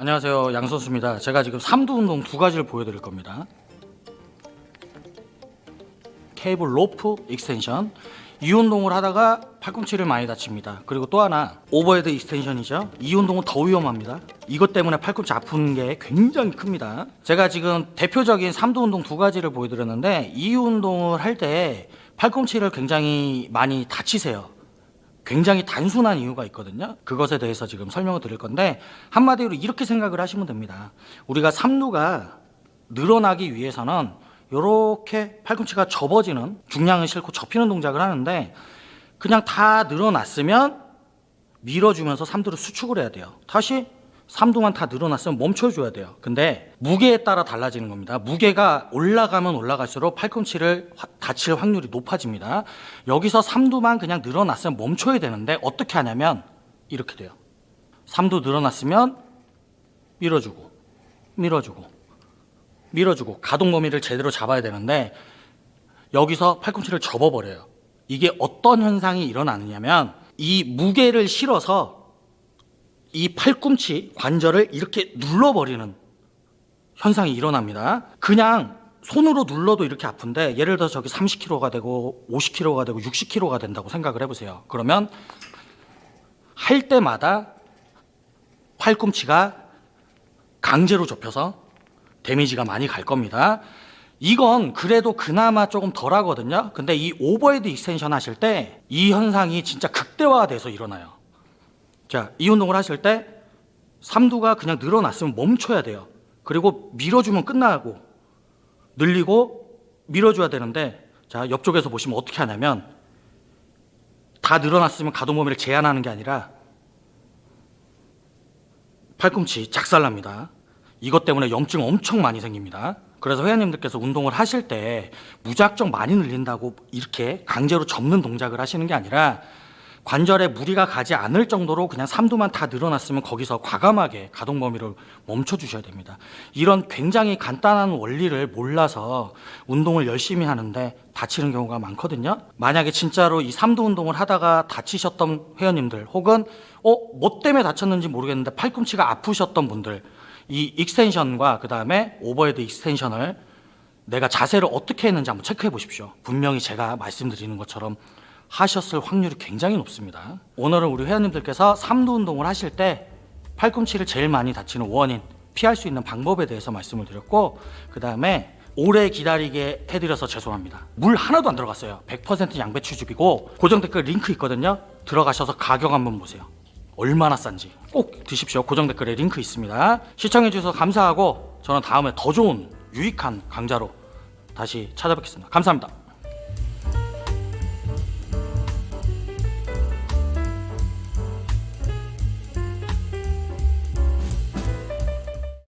안녕하세요. 양선수입니다. 제가 지금 삼두 운동 두 가지를 보여드릴 겁니다. 케이블 로프 익스텐션. 이 운동을 하다가 팔꿈치를 많이 다칩니다. 그리고 또 하나 오버헤드 익스텐션이죠. 이 운동은 더 위험합니다. 이것 때문에 팔꿈치 아픈 게 굉장히 큽니다. 제가 지금 대표적인 삼두 운동 두 가지를 보여드렸는데 이 운동을 할 때 팔꿈치를 굉장히 많이 다치세요 굉장히 단순한 이유가 있거든요. 그것에 대해서 지금 설명을 드릴 건데 한마디로 이렇게 생각을 하시면 됩니다. 우리가 삼루가 늘어나기 위해서는 이렇게 팔꿈치가 접어지는 중량을 싣고 접히는 동작을 하는데 그냥 다 늘어났으면 밀어주면서 삼두를 수축을 해야 돼요. 다시 삼두만 다 늘어났으면 멈춰줘야 돼요. 근데 무게에 따라 달라지는 겁니다. 무게가 올라가면 올라갈수록 팔꿈치를 화- 다칠 확률이 높아집니다. 여기서 삼두만 그냥 늘어났으면 멈춰야 되는데 어떻게 하냐면 이렇게 돼요. 삼두 늘어났으면 밀어주고 밀어주고 밀어주고 가동 범위를 제대로 잡아야 되는데 여기서 팔꿈치를 접어버려요. 이게 어떤 현상이 일어나느냐면 이 무게를 실어서 이 팔꿈치 관절을 이렇게 눌러버리는 현상이 일어납니다. 그냥 손으로 눌러도 이렇게 아픈데 예를 들어 저기 30kg가 되고 50kg가 되고 60kg가 된다고 생각을 해보세요. 그러면 할 때마다 팔꿈치가 강제로 접혀서 데미지가 많이 갈 겁니다. 이건 그래도 그나마 조금 덜 하거든요. 근데 이 오버헤드 익스텐션 하실 때 이 현상이 진짜 극대화돼서 일어나요. 자, 이 운동을 하실 때 삼두가 그냥 늘어났으면 멈춰야 돼요. 그리고 밀어주면 끝나고 늘리고 밀어줘야 되는데 자 옆쪽에서 보시면 어떻게 하냐면 다 늘어났으면 가동 범위를 제한하는 게 아니라 팔꿈치 작살납니다. 이것 때문에 염증 엄청 많이 생깁니다. 그래서 회원님들께서 운동을 하실 때 무작정 많이 늘린다고 이렇게 강제로 접는 동작을 하시는 게 아니라 관절에 무리가 가지 않을 정도로 그냥 삼두만 다 늘어났으면 거기서 과감하게 가동 범위를 멈춰 주셔야 됩니다. 이런 굉장히 간단한 원리를 몰라서 운동을 열심히 하는데 다치는 경우가 많거든요. 만약에 진짜로 이 삼두 운동을 하다가 다치셨던 회원님들 혹은 어, 뭐 때문에 다쳤는지 모르겠는데 팔꿈치가 아프셨던 분들 이 익스텐션과 그다음에 오버헤드 익스텐션을 내가 자세를 어떻게 했는지 한번 체크해 보십시오. 분명히 제가 말씀드리는 것처럼 하셨을 확률이 굉장히 높습니다. 오늘은 우리 회원님들께서 삼두 운동을 하실 때 팔꿈치를 제일 많이 다치는 원인, 피할 수 있는 방법에 대해서 말씀을 드렸고 그 다음에 오래 기다리게 해드려서 죄송합니다. 물 하나도 안 들어갔어요. 100% 양배 추즙이고 고정 댓글 링크 있거든요. 들어가셔서 가격 한번 보세요. 얼마나 싼지 꼭 드십시오. 고정 댓글에 링크 있습니다. 시청해 주셔서 감사하고 저는 다음에 더 좋은 유익한 강좌로 다시 찾아뵙겠습니다. 감사합니다.